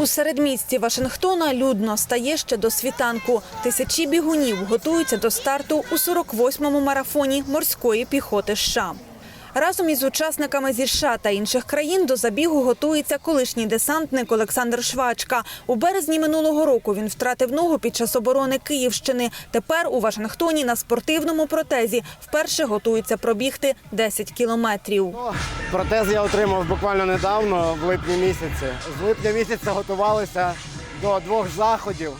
У середмісті Вашингтона людно стає ще до світанку. Тисячі бігунів готуються до старту у 48-му марафоні морської піхоти США. Разом із учасниками зі США та інших країн до забігу готується колишній десантник Олександр Швачка. У березні минулого року він втратив ногу під час оборони Київщини. Тепер у Вашингтоні на спортивному протезі вперше готується пробігти 10 кілометрів. Протез я отримав буквально недавно, в липні місяці. З липня місяця готувалися до двох заходів.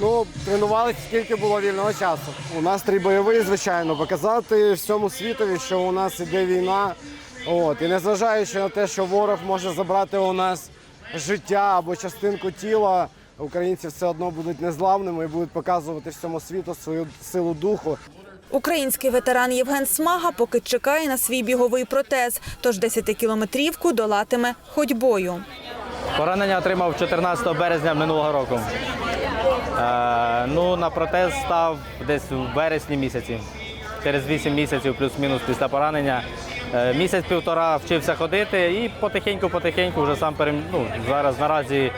Ну, тренувалися скільки було вільного часу. У настрій бойовий, звичайно, показати всьому світові, що у нас іде війна. От. І незважаючи на те, що ворог може забрати у нас життя або частинку тіла, українці все одно будуть незламними і будуть показувати всьому світу свою силу духу. Український ветеран Євген Смага поки чекає на свій біговий протез, тож 10-кілометрівку долатиме ходьбою. Поранення отримав 14 березня минулого року. Е, ну, на протез став десь у вересні місяці. Через 8 місяців плюс-мінус після поранення. Е, Місяць-півтора вчився ходити і потихеньку-потихеньку вже сам перем... ну, зараз наразі е,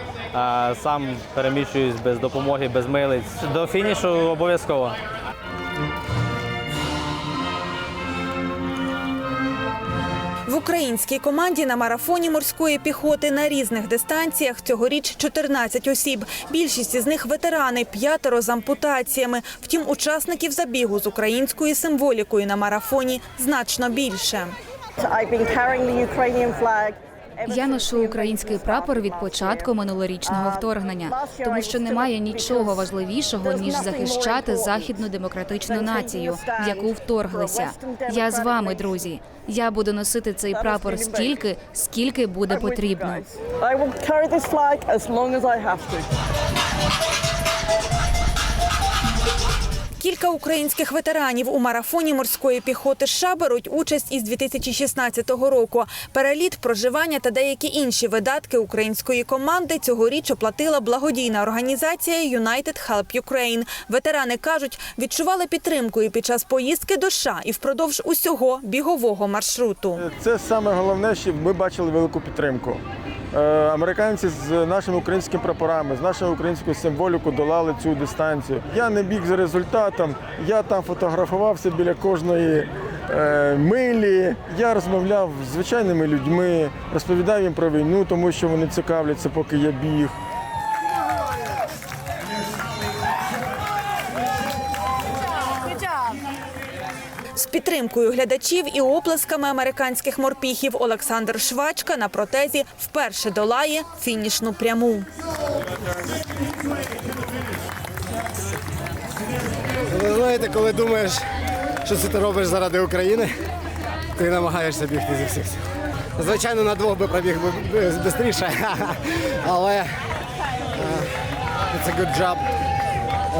сам переміщуюсь без допомоги, без милиць. До фінішу обов'язково. Українській команді на марафоні морської піхоти на різних дистанціях цьогоріч 14 осіб. Більшість із них ветерани, п'ятеро з ампутаціями. Втім, учасників забігу з українською символікою на марафоні значно більше. Я ношу український прапор від початку минулорічного вторгнення, тому що немає нічого важливішого ніж захищати західну демократичну націю, в яку вторглися. Я з вами, друзі. Я буду носити цей прапор стільки, скільки буде потрібно. I will carry this flag as long as I have to. Кілька українських ветеранів у марафоні морської піхоти США беруть участь із 2016 року. Переліт, проживання та деякі інші видатки української команди цьогоріч оплатила благодійна організація United Help Ukraine. Ветерани кажуть, відчували підтримку і під час поїздки до США, і впродовж усього бігового маршруту. Це саме головне, що ми бачили велику підтримку. Е, Американці з нашими українськими прапорами, з нашою українською символікою долали цю дистанцію. Я не біг за результатом, я там фотографувався біля кожної е, милі. Я розмовляв з звичайними людьми, розповідав їм про війну, тому що вони цікавляться, поки я біг. Підтримкою глядачів і оплесками американських морпіхів Олександр Швачка на протезі вперше долає фінішну пряму. Ви знаєте, коли думаєш, що це ти робиш заради України, ти намагаєшся бігти зі всіх. Звичайно, на двох би пробіг швидше, але це good job.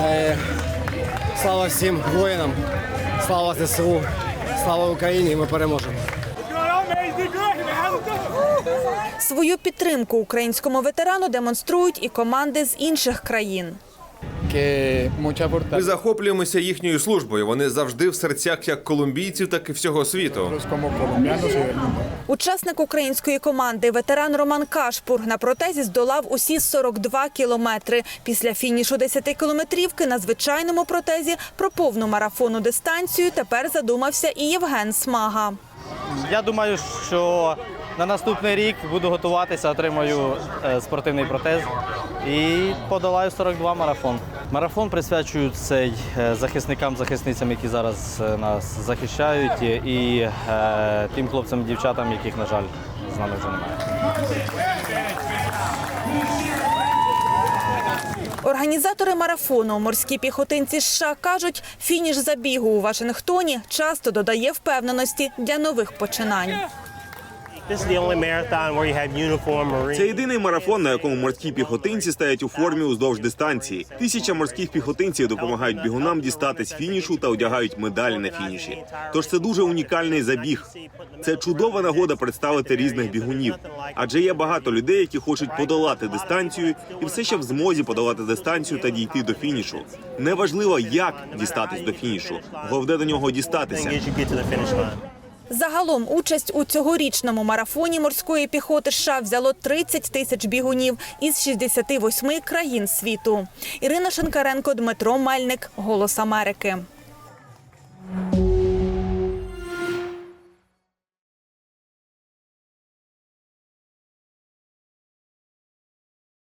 Е, Слава всім воїнам, слава ЗСУ, слава Україні, ми переможемо. Свою підтримку українському ветерану демонструють і команди з інших країн. Ми захоплюємося їхньою службою. Вони завжди в серцях як колумбійців, так і всього світу. Учасник української команди, ветеран Роман Кашпур, на протезі здолав усі 42 кілометри. Після фінішу 10-кілометрівки на звичайному протезі про повну марафонну дистанцію тепер задумався і Євген Смага. Я думаю, що на наступний рік буду готуватися, отримаю е, спортивний протез і подолаю 42 марафон. Марафон присвячую цей е, захисникам, захисницям, які зараз е, нас захищають, і е, тим хлопцям, дівчатам, яких, на жаль, з нами вже немає. Організатори марафону морські піхотинці США кажуть, фініш забігу у Вашингтоні часто додає впевненості для нових починань. Це єдиний марафон, на якому морські піхотинці стоять у формі уздовж дистанції. Тисяча морських піхотинців допомагають бігунам дістатись фінішу та одягають медалі на фініші. Тож це дуже унікальний забіг. Це чудова нагода представити різних бігунів. Адже є багато людей, які хочуть подолати дистанцію і все ще в змозі подолати дистанцію та дійти до фінішу. Неважливо, як дістатись до фінішу, головне до нього дістатися. Загалом участь у цьогорічному марафоні морської піхоти США взяло 30 тисяч бігунів із 68 країн світу. Ірина Шенкаренко, Дмитро Мельник, Голос Америки.